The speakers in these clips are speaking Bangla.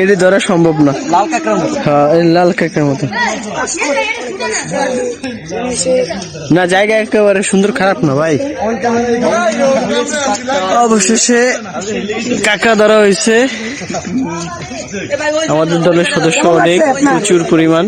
এটি ধরা সম্ভব না। লাল কাঁকড়ার মতো। হ্যাঁ এই লাল কাঁকড়ার মতো। না জায়গা একেবারে সুন্দর খারাপ না ভাই। অবশেষে কাঁকড়া ধরা হয়েছে। আমাদের দলের সদস্য অনেক প্রচুর পরিমাণ।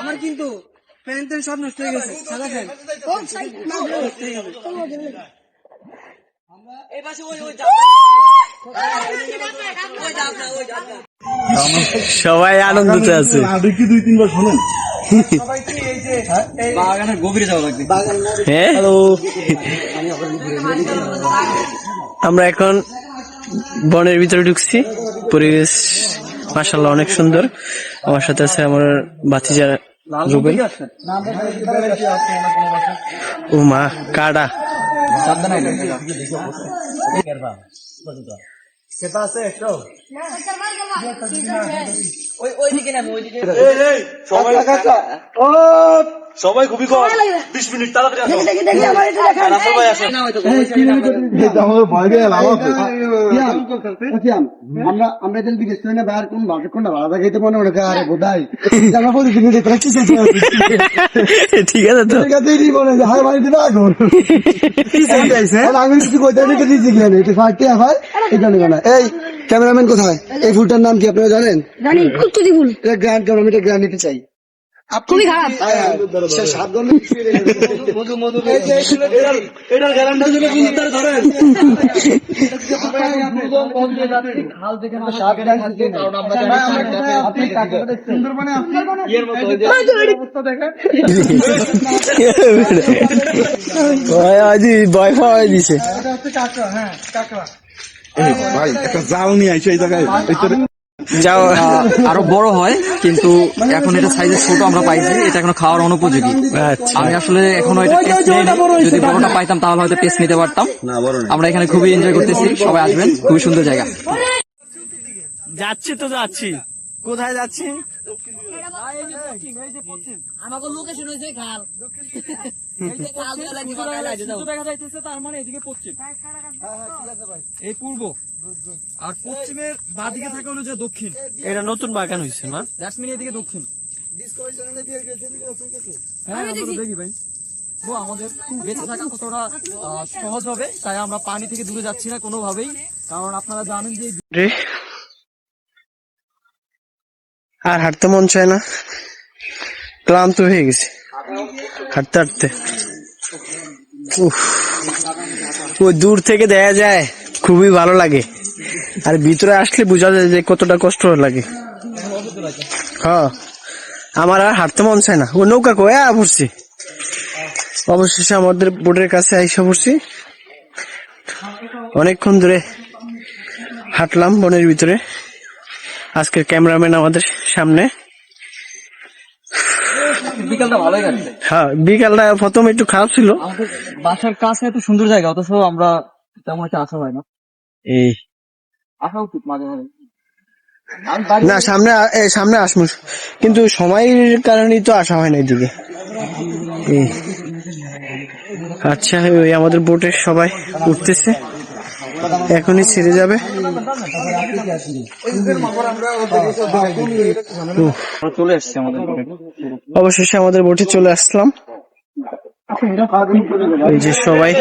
আমার কিন্তু প্যান্ট সব নষ্ট হয়ে গেছে। সাদা প্যান্ট। সবাই আনন্দতে আছে। যাওয়া লাগবে হ্যাঁ আমরা এখন বনের ভিতরে ঢুকছি। পরিবেশ মাসাল্লাহ অনেক সুন্দর। আমার সাথে আছে আমার বাতিজা রুবেল। ও মা কাডা সাবধানে ওই ওই না সবাই খুবই কম মিনিট তাড়াতাড়ি আসো না হয়তো আমরা আমরা এদের বিদেশ করে না বাইরে কোন ভাষা মনে মনে আরে বোধাই আমরা ঠিক আছে তো মনে হয় না এখন আমি কিছু কইতে এটা নেই না এই ক্যামেরাম্যান কোথায়? এই ফুলটার নাম কি আপনারা জানেন? জানি চুরি এটা গ্র্যান্ড ক্যামেরা এটা গ্র্যান্ড নিতে চাই। খুবই খারাপ। আয়, আয়, সে সাত ধরনের ভাই একটা জাল নিয়ে আইসো এই জায়গায়। আরও বড় হয় কিন্তু এখন এটা সাইজের ছোট আমরা পাইছি এটা এখনও খাওয়ার অনুপযোগী। আচ্ছা। আমি আসলে এখনও এটা টেস্ট নিইনি যদি বড়টা পাইতাম তাহলে হয়তো টেস্ট নিতে পারতাম। আমরা এখানে খুবই এনজয় করতেছি সবাই আসবেন খুবই সুন্দর জায়গা। যাচ্ছি তো যাচ্ছি। কোথায় যাচ্ছি? আমাকে লোকেশন হয়েছে খাল। দেখা যাইতেছে তার মানে এদিকে পশ্চিম। এই পূর্ব। আর পশ্চিমের বাদিকে থাকে হলো যে দক্ষিণ। এটা নতুন বাগান হয়েছে না? দ্যাটস মিন এদিকে দক্ষিণ হ্যাঁ দেখি। ভাই। ও আমাদের বেঁচে থাকা কতটা আহ, সহজ হবে তাই আমরা পানি থেকে দূরে যাচ্ছি না কোনোভাবেই। কারণ আপনারা জানেন যে আর হাঁটতে মন চায় না। ক্লান্ত হয়ে গেছে। হাঁটতে হাঁটতে। ওই দূর থেকে দেখা যায়, খুবই ভালো লাগে। আর ভিতরে আসলে বোঝা যায় যে কতটা কষ্ট লাগে। হ্যাঁ। আমার আর হাঁটতে মন চায় না। ও নৌকা কয়ে পড়ছি। অবশেষে আমাদের বোর্ডের কাছে আইসা পড়ছি। অনেকক্ষণ ধরে হাঁটলাম বনের ভিতরে। আজকের ক্যামেরাম্যান আমাদের। সামনে। বিকালটা ভালোই কাটছে। হ্যাঁ বিকালটা প্রথম একটু খারাপ ছিল। বাসার কাছে এত সুন্দর জায়গা অথচ আমরা তেমন একটা আসা হয় না। এই। আসা উচিত মাঝে মাঝে। না সামনে সামনে আসমু কিন্তু সময়ের কারণেই তো আসা হয় না এদিকে। আচ্ছা ওই আমাদের বোটে সবাই উঠতেছে। এখনই ছেড়ে যাবে। অবশেষে আমাদের বোটে চলে আসলাম। এই যে সবাই।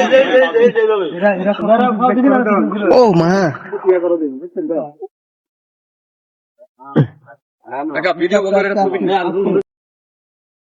ও মা। ভিডিও